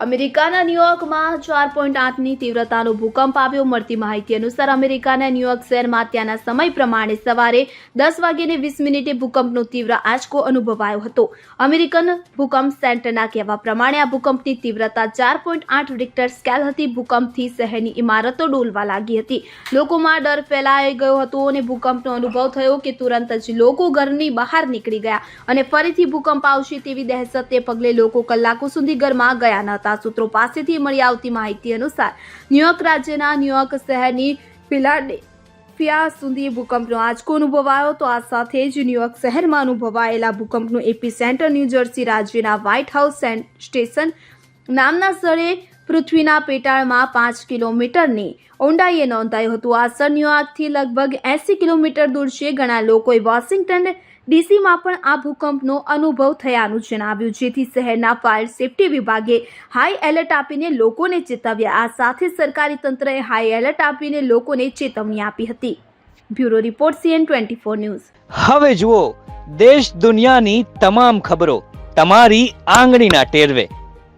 અમેરિકાના ન્યુયોર્કમાં ચાર પોઈન્ટ આઠની તીવ્રતાનો ભૂકંપ આવ્યો. મળતી માહિતી અનુસાર અમેરિકાના ન્યુયોર્ક શહેરમાં ત્યાંના સમય પ્રમાણે સવારે દસ વાગ્યે વીસ મિનિટે ભૂકંપનો તીવ્ર આંચકો અનુભવાયો હતો. અમેરિકન ભૂકંપ સેન્ટરના કહેવા પ્રમાણે આ ભૂકંપની તીવ્રતા ચાર પોઈન્ટ આઠ રિક્ટર સ્કેલ હતી. ભૂકંપથી શહેરની ઇમારતો ડોલવા લાગી હતી. લોકોમાં ડર ફેલાઈ ગયો હતો અને ભૂકંપનો અનુભવ થયો કે તુરંત જ લોકો ઘરની બહાર નીકળી ગયા અને ફરીથી ભૂકંપ આવશે તેવી દહેશતને પગલે લોકો કલાકો સુધી ઘરમાં ગયા ન હતા. સૂત્રો પાસેથી મળી આવતી માહિતી અનુસાર ન્યુયોર્ક રાજ્યના ન્યુયોર્ક શહેરની ફિલાડેલ્ફિયા સુધી ભૂકંપનો આંચકો અનુભવાયો તો આ સાથે જ ન્યુયોર્ક શહેરમાં અનુભવાયેલા ભૂકંપનું એપી સેન્ટર ન્યૂજર્સી રાજ્યના વ્હાઇટ હાઉસ સ્ટેશન નામના સ્થળે પૃથ્વીના પેટાળમાં પાંચ કિલોમીટરની ઊંડાઈએ નોંધાયું હતું. આ સ્થળ ન્યુયોર્કથી લગભગ એંસી કિલોમીટર દૂર છે. ઘણા લોકોએ વોશિંગ્ટન ડીસીમાં પણ આ ભૂકંપનો અનુભવ થયાનું જણાવ્યું, જેથી શહેરના ફાયર સેફટી વિભાગે હાઈ એલર્ટ આપીને લોકોને ચેતવ્યા. આ સાથે સરકારી તંત્રએ હાઈ એલર્ટ આપીને લોકોને ચેતવણી આપી હતી. Bureau report, CN twenty four news. હવે જુઓ, દેશ દુનિયાની તમામ ખબરો તમારી આંગળીના ટેરવે.